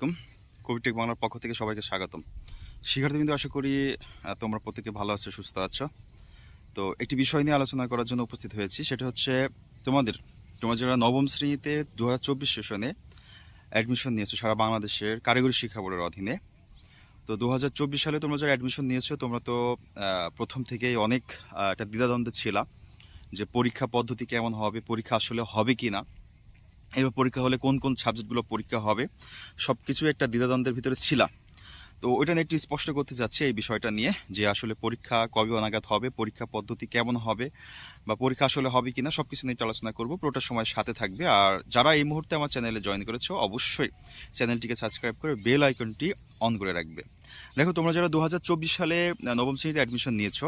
আলাইকুম। কোভিটেক বাংলার পক্ষ থেকে সবাইকে স্বাগতম। শিক্ষার্থীবৃন্দ আশা করি তোমরা প্রত্যেকে ভালো আছো, সুস্থ আছো। তো একটি বিষয় নিয়ে আলোচনা করার জন্য উপস্থিত হয়েছি, সেটা হচ্ছে তোমাদের, তোমরা যারা নবম শ্রেণীতে দু হাজার চব্বিশ সেশনে অ্যাডমিশন নিয়েছো সারা বাংলাদেশের কারিগরি শিক্ষা বোর্ডের অধীনে, তো দু হাজার চব্বিশ সালে তোমরা যারা অ্যাডমিশন নিয়েছো, তোমরা তো প্রথম থেকেই অনেক একটা দ্বিধাদ্বন্দ্বে ছিলা যে পরীক্ষা পদ্ধতি কেমন হবে, পরীক্ষা আসলে হবে কি না এবার পরীক্ষা হলে কোন কোন সাবজেক্টগুলো পরীক্ষা হবে সব কিছু একটা দ্বিধাদ্বন্দ্বের ভিতরে ছিল। তো ওইটা নিয়ে একটু স্পষ্ট করতে চাচ্ছি এই বিষয়টা নিয়ে, যে আসলে পরীক্ষা কবে অনাগাত হবে, পরীক্ষা পদ্ধতি কেমন হবে, বা পরীক্ষা আসলে হবে কিনা সব কিছু নিয়ে একটু আলোচনা করব। পুরোটা সময় সাথে থাকবে। আর যারা এই মুহূর্তে আমার চ্যানেলে জয়েন করেছ, অবশ্যই চ্যানেলটিকে সাবস্ক্রাইব করে বেল আইকনটি অন করে রাখবে। দেখো, তোমরা যারা দু হাজার চব্বিশ সালে নবম শ্রেণীতে অ্যাডমিশন নিয়েছো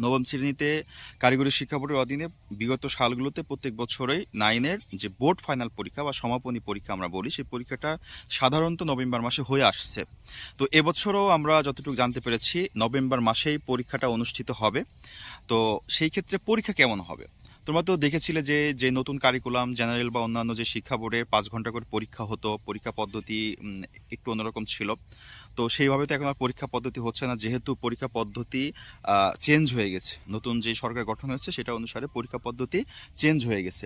নবম শ্রেণীতে কারিগরি শিক্ষা বোর্ডের অধীনে বিগত সালগুলোতে প্রত্যেক বছরই নাইনের যে বোর্ড ফাইনাল পরীক্ষা বা সমাপনী পরীক্ষা আমরা বলি, সেই পরীক্ষাটা সাধারণত নভেম্বর মাসে হয়ে আসছে। তো এবছরও আমরা যতটুকু জানতে পেরেছি, নভেম্বর মাসেই পরীক্ষাটা অনুষ্ঠিত হবে। তো সেই ক্ষেত্রে পরীক্ষা কেমন হবে? তোমরা তো দেখেছিলে যে যে নতুন কারিকুলাম জেনারেল বা অন্যান্য যে শিক্ষা বোর্ডে পাঁচ ঘণ্টা করে পরীক্ষা হতো, পরীক্ষা পদ্ধতি একটু অন্যরকম ছিল। তো সেইভাবে তো এখন আর পরীক্ষা পদ্ধতি হচ্ছে না। যেহেতু পরীক্ষা পদ্ধতি চেঞ্জ হয়ে গেছে, নতুন যে সরকার গঠন হয়েছে সেটা অনুসারে পরীক্ষা পদ্ধতি চেঞ্জ হয়ে গেছে।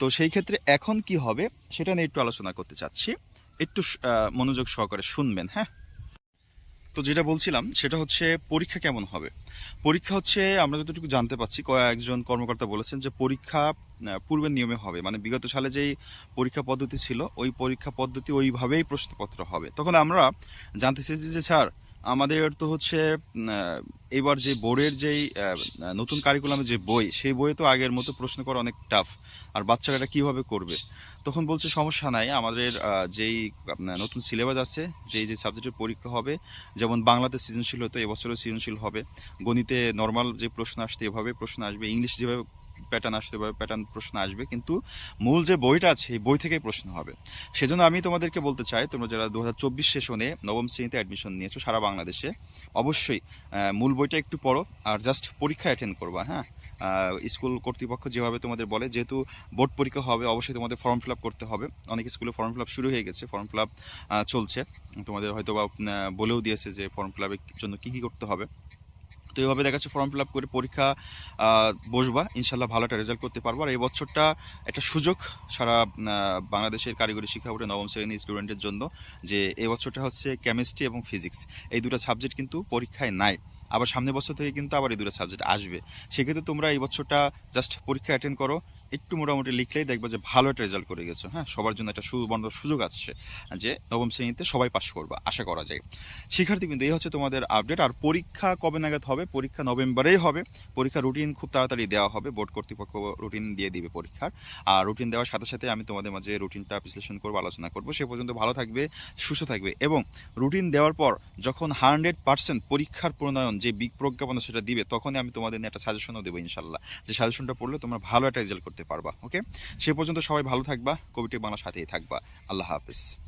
তো সেই ক্ষেত্রে এখন কি হবে সেটা নিয়ে একটু আলোচনা করতে চাচ্ছি। একটু মনোযোগ সহকারে শুনবেন হ্যাঁ? তো যেটা বলছিলাম, সেটা হচ্ছে পরীক্ষা কেমন হবে? পরীক্ষা হচ্ছে, আমরা যতটুকু জানতে পাচ্ছি কয়েকজন কর্মকর্তা বলেছেন যে পরীক্ষা পূর্বে পূর্বের নিয়মে হবে। মানে বিগত সালে যেই পরীক্ষা পদ্ধতি ছিল, ওই পরীক্ষা পদ্ধতি ওইভাবেই প্রশ্নপত্র হবে। তখন আমরা জানতে চেয়েছি যে, স্যার আমাদের তো হচ্ছে এবার যে বোর্ডের যেই নতুন কারিকুলামের যে বই, সেই বইয়ে তো আগের মতো প্রশ্ন করা অনেক টাফ আর বাচ্চারা এটা কীভাবে করবে? তখন বলছে সমস্যা নাই, আমাদের যেই নতুন সিলেবাস আছে, যেই যে সাবজেক্টের পরীক্ষা হবে, যেমন বাংলাতে সৃজনশীল হতো এবছরও সৃজনশীল হবে, গণিতে নর্মাল যে প্রশ্ন আসতে এভাবে প্রশ্ন আসবে, ইংলিশ যেভাবে প্যাটার্ন আসতে এভাবে প্যাটার্ন প্রশ্ন আসবে। কিন্তু মূল যে বইটা আছে, এই বই থেকেই প্রশ্ন হবে। সেজন্য আমি তোমাদেরকে বলতে চাই, তোমরা যারা দু হাজার চব্বিশ সেশনে নবম শ্রেণীতে অ্যাডমিশন নিয়েছো সারা বাংলাদেশে, অবশ্যই মূল বইটা একটু পড়ো আর জাস্ট পরীক্ষা অ্যাটেন্ড করবা হ্যাঁ? স্কুল কর্তৃপক্ষ যেভাবে তোমাদের বলে, যেহেতু বোর্ড পরীক্ষা হবে, অবশ্যই তোমাদের ফর্ম ফিল করতে হবে। অনেক স্কুলে ফর্ম ফিল শুরু হয়ে গেছে ফর্ম ফিল চলছে। তোমাদের হয়তো বা বলেও দিয়েছে যে ফর্ম ফিল জন্য কী কী করতে হবে। তো এইভাবে দেখা যাচ্ছে ফর্ম ফিল আপ করে পরীক্ষা বসবা। ইনশাল্লাহ ভালো একটা রেজাল্ট করতে পারব। আর এই বছরটা একটা সুযোগ সারা বাংলাদেশের কারিগরি শিক্ষা বোর্ডে নবম শ্রেণির স্টুডেন্টের জন্য যে এই বছরটা হচ্ছে কেমিস্ট্রি এবং ফিজিক্স এই দুটো সাবজেক্ট কিন্তু পরীক্ষায় নাই। আবার সামনের বছর থেকে কিন্তু আবার এই দুটো সাবজেক্ট আসবে। সেক্ষেত্রে তোমরা এই বছরটা জাস্ট পরীক্ষা অ্যাটেন্ড করো। একটু মোটামুটি লিখলেই দেখবে যে ভালো একটা রেজাল্ট করে গেছো হ্যাঁ? সবার জন্য একটা সুবর্ণ সুযোগ আসছে যে নবম শ্রেণীতে সবাই পাশ করবা, আশা করা যায়। শিক্ষার্থী কিন্তু এই হচ্ছে তোমাদের আপডেট আর পরীক্ষা কবে নাগাদ হবে? পরীক্ষা নভেম্বরেই হবে। পরীক্ষা রুটিন খুব তাড়াতাড়ি দেওয়া হবে বোর্ড কর্তৃপক্ষ রুটিন দিয়ে দিবে পরীক্ষার। আর রুটিন দেওয়ার সাথে সাথে আমি তোমাদের মাঝে রুটিনটা বিশ্লেষণ করব, আলোচনা করব। সে পর্যন্ত ভালো থাকবে, সুস্থ থাকবে এবং রুটিন দেওয়ার পর যখন হান্ড্রেড পার্সেন্ট পরীক্ষার প্রণয়ন যে বিগ প্রজ্ঞাপনা সেটা দিবে, তখনই আমি তোমাদের একটা সাজেশনও দেবো ইনশাল্লাহ। যে সাজেশনটা পড়লে তোমরা ভালো একটা রেজাল্ট করতে পারবা ওকে সে পর্যন্ত সবাই ভালো থাকবা কবিটি বাংলার সাথেই থাকবা। আল্লাহ হাফিজ।